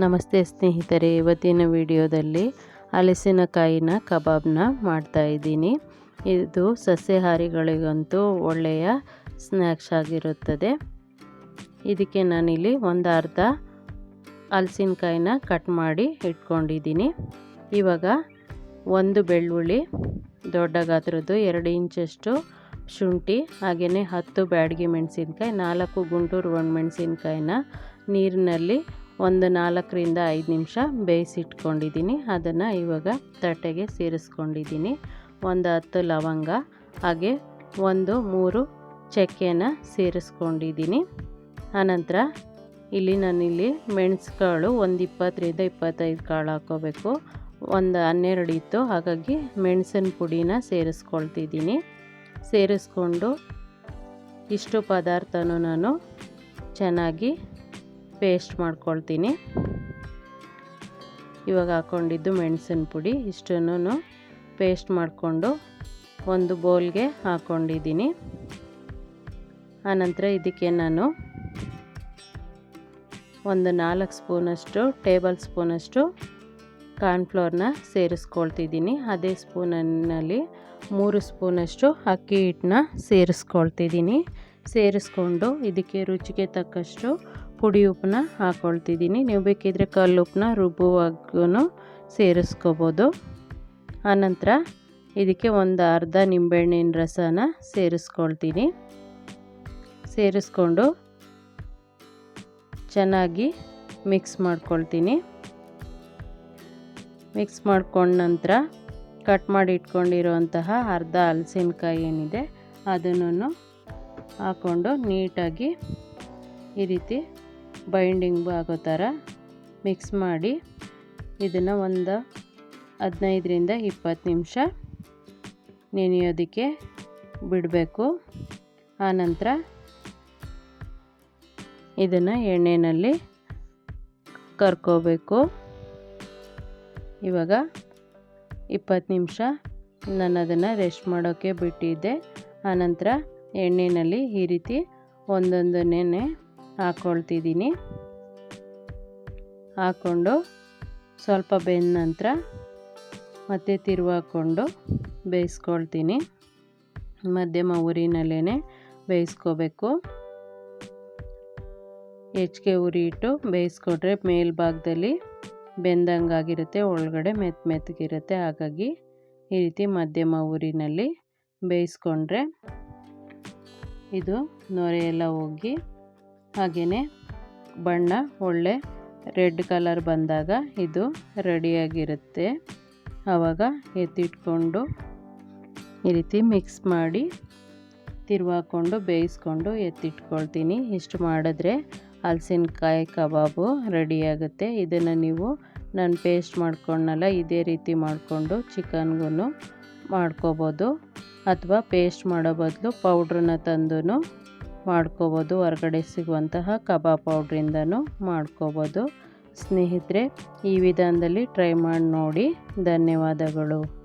ನಮಸ್ತೆ ಸ್ನೇಹಿತರೆ, ಇವತ್ತಿನ ವಿಡಿಯೋದಲ್ಲಿ ಹಲಸಿನಕಾಯಿನ ಕಬಾಬ್ನ ಮಾಡ್ತಾಯಿದ್ದೀನಿ ಇದು ಸಸ್ಯಾಹಾರಿಗಳಿಗಂತೂ ಒಳ್ಳೆಯ ಸ್ನ್ಯಾಕ್ಸ್ ಆಗಿರುತ್ತದೆ. ಇದಕ್ಕೆ ನಾನಿಲ್ಲಿ ಒಂದು ಅರ್ಧ ಹಲಸಿನಕಾಯಿನ ಕಟ್ ಮಾಡಿ ಇಟ್ಕೊಂಡಿದ್ದೀನಿ. ಇವಾಗ ಒಂದು ಬೆಳ್ಳುಳ್ಳಿ, ದೊಡ್ಡ ಗಾತ್ರದ್ದು ಎರಡು ಇಂಚಷ್ಟು ಶುಂಠಿ, ಹಾಗೆಯೇ ಹತ್ತು ಬ್ಯಾಡಗಿ ಮೆಣಸಿನ್ಕಾಯಿ, ನಾಲ್ಕು ಗುಂಟೂರು ಒಣಮೆಣಸಿನ್ಕಾಯಿನ ನೀರಿನಲ್ಲಿ ಒಂದು ನಾಲ್ಕರಿಂದ ಐದು ನಿಮಿಷ ಬೇಯಿಸಿಟ್ಕೊಂಡಿದ್ದೀನಿ. ಅದನ್ನು ಇವಾಗ ತಟ್ಟೆಗೆ ಸೇರಿಸ್ಕೊಂಡಿದ್ದೀನಿ. ಒಂದು ಹತ್ತು ಲವಂಗ, ಹಾಗೆ ಒಂದು ಮೂರು ಚಕ್ಕೆನ ಸೇರಿಸ್ಕೊಂಡಿದ್ದೀನಿ. ಆನಂತರ ಇಲ್ಲಿ ನಾನಿಲ್ಲಿ ಮೆಣಸು ಕಾಳು ಒಂದು ಇಪ್ಪತ್ತರಿಂದ ಇಪ್ಪತ್ತೈದು ಕಾಳು ಹಾಕ್ಕೋಬೇಕು ಒಂದು ಹನ್ನೆರಡು ಇತ್ತು, ಹಾಗಾಗಿ ಮೆಣಸಿನ ಪುಡಿನ ಸೇರಿಸ್ಕೊಳ್ತಿದ್ದೀನಿ. ಸೇರಿಸ್ಕೊಂಡು ಇಷ್ಟು ಪದಾರ್ಥನೂ ನಾನು ಚೆನ್ನಾಗಿ ಪೇಸ್ಟ್ ಮಾಡ್ಕೊಳ್ತೀನಿ. ಇವಾಗ ಹಾಕ್ಕೊಂಡಿದ್ದು ಮೆಣಸಿನ ಪುಡಿ. ಇಷ್ಟನ್ನು ಪೇಸ್ಟ್ ಮಾಡಿಕೊಂಡು ಒಂದು ಬೌಲ್ಗೆ ಹಾಕ್ಕೊಂಡಿದ್ದೀನಿ ಆನಂತರ ಇದಕ್ಕೆ ನಾನು ಒಂದು ನಾಲ್ಕು ಸ್ಪೂನಷ್ಟು, ಟೇಬಲ್ ಸ್ಪೂನಷ್ಟು ಕಾರ್ನ್ಫ್ಲೋರ್ನ ಸೇರಿಸ್ಕೊಳ್ತಿದ್ದೀನಿ. ಅದೇ ಸ್ಪೂನಲ್ಲಿ ಮೂರು ಸ್ಪೂನಷ್ಟು ಅಕ್ಕಿ ಹಿಟ್ಟನ್ನ ಸೇರಿಸ್ಕೊಳ್ತಿದ್ದೀನಿ. ಸೇರಿಸ್ಕೊಂಡು ಇದಕ್ಕೆ ರುಚಿಗೆ ತಕ್ಕಷ್ಟು ಪುಡಿ ಉಪ್ಪನ್ನ ಹಾಕ್ಕೊಳ್ತಿದ್ದೀನಿ ನೀವು ಬೇಕಿದ್ರೆ ಕಲ್ಲು ಉಪ್ಪನ್ನ ರುಬ್ಬುವಾಗೂ ಸೇರಿಸ್ಕೋಬೋದು. ಆನಂತರ ಇದಕ್ಕೆ ಒಂದು ಅರ್ಧ ನಿಂಬೆಹಣ್ಣಿನ ರಸನ ಸೇರಿಸ್ಕೊಳ್ತೀನಿ. ಸೇರಿಸ್ಕೊಂಡು ಚೆನ್ನಾಗಿ ಮಿಕ್ಸ್ ಮಾಡ್ಕೊಳ್ತೀನಿ. ಮಿಕ್ಸ್ ಮಾಡ್ಕೊಂಡ ನಂತರ ಕಟ್ ಮಾಡಿ ಇಟ್ಕೊಂಡಿರುವಂತಹ ಅರ್ಧ ಹಲಸಿನಕಾಯಿ ಏನಿದೆ ಅದನ್ನು ಹಾಕ್ಕೊಂಡು ನೀಟಾಗಿ ಈ ರೀತಿ ಬೈಂಡಿಂಗ್ ಆಗೋ ಥರ ಮಿಕ್ಸ್ ಮಾಡಿ ಇದನ್ನು ಒಂದು ಹದಿನೈದರಿಂದ ಇಪ್ಪತ್ತು ನಿಮಿಷ ನೆನೆಯೋದಕ್ಕೆ ಬಿಡಬೇಕು. ಆನಂತರ ಇದನ್ನು ಎಣ್ಣೆಯಲ್ಲಿ ಕರ್ಕೋಬೇಕು. ಇವಾಗ ಇಪ್ಪತ್ತು ನಿಮಿಷ ನಾನು ಅದನ್ನು ರೆಸ್ಟ್ ಮಾಡೋಕ್ಕೆ ಬಿಟ್ಟಿದ್ದೆ. ಆನಂತರ ಎಣ್ಣೆಯಲ್ಲಿ ಈ ರೀತಿ ಒಂದೊಂದನ್ನೇ ಹಾಕ್ಕೊಳ್ತಿದ್ದೀನಿ ಹಾಕ್ಕೊಂಡು ಸ್ವಲ್ಪ ಬೆಂದ ನಂತರ ಮತ್ತೆ ತಿರುವಾಕೊಂಡು ಬೇಯಿಸ್ಕೊಳ್ತೀನಿ. ಮಧ್ಯಮ ಉರಿನಲ್ಲೇ ಬೇಯಿಸ್ಕೋಬೇಕು. ಹೆಚ್ಚಿಗೆ ಉರಿ ಇಟ್ಟು ಬೇಯಿಸ್ಕೊಟ್ರೆ ಮೇಲ್ಭಾಗದಲ್ಲಿ ಬೆಂದಂಗಾಗಿರುತ್ತೆ, ಒಳಗಡೆ ಮೆತ್ತ ಮೆತ್ತಗಿರುತ್ತೆ ಹಾಗಾಗಿ ಈ ರೀತಿ ಮಧ್ಯಮ ಊರಿನಲ್ಲಿ ಬೇಯಿಸ್ಕೊಂಡ್ರೆ ಇದು ನೊರೆ ಎಲ್ಲ ಹೋಗಿ ಹಾಗೆಯೇ ಬಣ್ಣ, ಒಳ್ಳೆ ರೆಡ್ ಕಲರ್ ಬಂದಾಗ ಇದು ರೆಡಿಯಾಗಿರುತ್ತೆ. ಆವಾಗ ಎತ್ತಿಟ್ಕೊಂಡು ಈ ರೀತಿ ಮಿಕ್ಸ್ ಮಾಡಿ ತಿರುವಾಕೊಂಡು, ಬೇಯಿಸ್ಕೊಂಡು ಎತ್ತಿಟ್ಕೊಳ್ತೀನಿ. ಇಷ್ಟು ಮಾಡಿದ್ರೆ ಹಲಸಿನಕಾಯಿ ಕಬಾಬು ರೆಡಿಯಾಗುತ್ತೆ. ಇದನ್ನು ನೀವು ನಾನು ಪೇಸ್ಟ್ ಮಾಡ್ಕೊಂಡಲ್ಲ ಇದೇ ರೀತಿ ಮಾಡಿಕೊಂಡು ಚಿಕನ್ಗೂ ಮಾಡ್ಕೋಬೋದು. ಅಥವಾ ಪೇಸ್ಟ್ ಮಾಡೋ ಬದಲು ಪೌಡ್ರನ್ನ ತಂದು ಮಾಡ್ಕೋಬೋದು ಹೊರಗಡೆ ಸಿಗುವಂತಹ ಕಬಾಬ್ ಪೌಡ್ರಿಂದನೂ ಮಾಡ್ಕೋಬೋದು. ಸ್ನೇಹಿತರೆ ಈ ವಿಧಾನದಲ್ಲಿ ಟ್ರೈ ಮಾಡಿ ನೋಡಿ. ಧನ್ಯವಾದಗಳು.